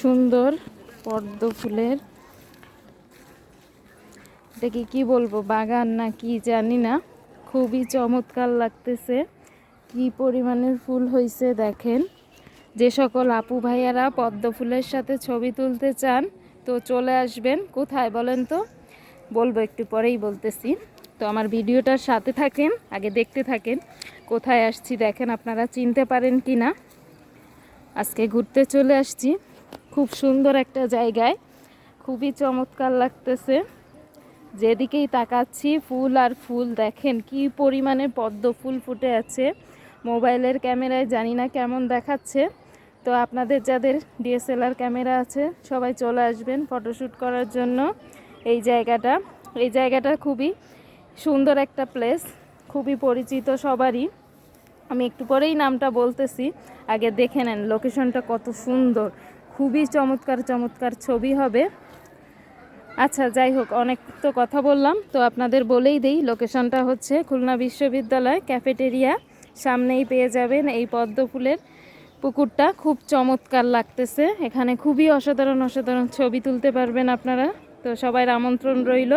সুন্দর পদ্ম ফুলের। এটাকে কি বলব, বাগান না কি জানি না। খুবই চমৎকার লাগতেছে। কি পরিমাণের ফুল হয়েছে দেখেন। যে সকল আপু ভাইয়ারা পদ্ম ফুলের সাথে ছবি তুলতে চান, তো চলে আসবেন। কোথায় বলেন তো? বলব, একটু পরেই বলতেছি। তো আমার ভিডিওটার সাথে থাকেন, আগে দেখতে থাকেন, কোথায় আসছি দেখেন আপনারা চিনতে পারেন কি না আজকে ঘুরতে চলে আসছি। খুব সুন্দর একটা জায়গায়। খুবই চমৎকার লাগতেছে। যেদিকেই তাকাচ্ছি, ফুল আর ফুল, দেখেন কি পরিমাণে পদ্ম ফুল ফুটে আছে। মোবাইলের ক্যামেরায় জানি না কেমন দেখাচ্ছে। তো আপনাদের যাদের ডিএসএলআর ক্যামেরা আছে, সবাই চলে আসবেন ফটোশ্যুট করার জন্য এই জায়গাটা। এই জায়গাটা খুবই সুন্দর একটা প্লেস, খুবই পরিচিত সবারই। আমি একটু পরেই নামটা বলতেছি, আগে দেখে নেন লোকেশনটা কত সুন্দর। খুবই চমৎকার চমৎকার ছবি হবে। আচ্ছা যাই হোক, অনেক তো কথা বললাম। তো আপনাদের বলেই দেই, লোকেশনটা হচ্ছে খুলনা বিশ্ববিদ্যালয় ক্যাফেটেরিয়া। সামনেই পেয়ে যাবেন এই পদ্ম ফুলের পুকুরটা। খুব চমৎকার লাগতেছে। এখানে খুবই অসাধারণ অসাধারণ ছবি তুলতে পারবেন আপনারা। তো সবাই আমন্ত্রণ রইল।